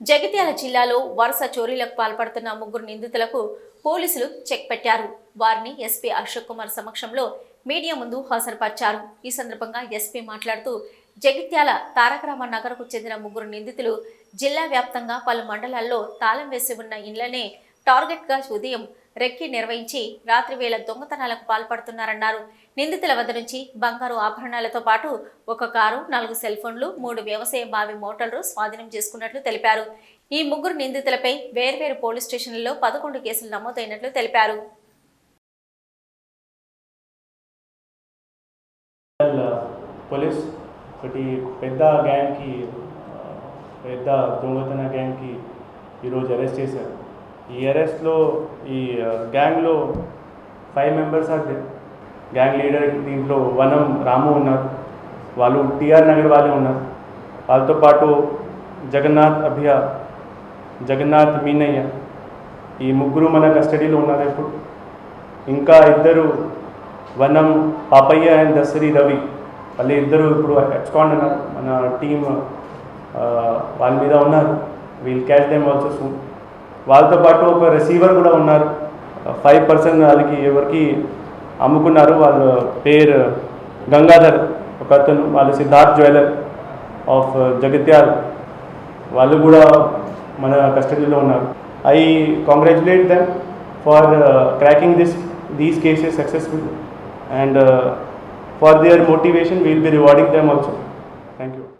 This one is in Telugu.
జగిత్యాల జిల్లాలో వరుస చోరీలకు పాల్పడుతున్న ముగ్గురు నిందితులకు పోలీసులు చెక్ పెట్టారు. వారిని ఎస్పీ అశోక్ కుమార్ సమక్షంలో మీడియా ముందు హాజరుపరిచారు. ఈ సందర్భంగా ఎస్పీ మాట్లాడుతూ జగిత్యాల తారకరామ నగర్కు చెందిన ముగ్గురు నిందితులు జిల్లా వ్యాప్తంగా పలు మండలాల్లో తాళం వేసి ఉన్న ఇండ్లనే టార్గెట్గా ఉదయం రెక్కి నిర్వహించి రాత్రి వేళ దొంగతనాలకు పాల్పడుతున్నారన్నారు. నిందితుల వద్ద నుంచి బంగారు ఆభరణాలతో పాటు ఒక కారు నాలుగు సెల్ ఫోన్లు మూడు వ్యవసాయ బావి మోటార్లు స్వాధీనం చేసుకున్నట్లు తెలిపారు. ఈ ముగ్గురు నిందితులపై వేర్వేరు పోలీస్ స్టేషన్లలో పదకొండు కేసులు నమోదైనట్లు తెలిపారు. పోలీస్ ఒకటి పెద్ద గ్యాంగ్కి పెద్ద దొంగతన గ్యాంగ్కి ఈరోజు అరెస్ట్ చేశారు. ఈ అరెస్ట్లో ఈ గ్యాంగ్లో five members are gang leader దీంట్లో వనం రాము ఉన్నారు. వాళ్ళు టిఆర్ నగర్ వాళ్ళే ఉన్నారు. వాళ్ళతో పాటు జగన్నాథ్ అభియా జగన్నాథ్ మీనయ్య ఈ ముగ్గురు మన కస్టడీలో ఉన్నారు ఇప్పుడు. ఇంకా ఇద్దరు వనం పాపయ్య అండ్ దసరి రవి. వాళ్ళు ఇద్దరు ఇప్పుడు ఎక్స్కాండ్ ఉన్నారు. మన టీం వాళ్ళ మీద ఉన్నారు. We'll catch them also soon వాళ్ళతో పాటు ఒక రిసీవర్ కూడా ఉన్నారు. ఫైవ్ పర్సెంట్ వాళ్ళకి ఎవరికి అమ్ముకున్నారు వాళ్ళ పేరు గంగాధర్ ఒక అతను వాళ్ళు Siddharth jeweller of uh, Jagtial. వాళ్ళు కూడా మన కస్టడీలో ఉన్నారు. I congratulate them for cracking this these cases successful and for their motivation will be rewarding them also thank you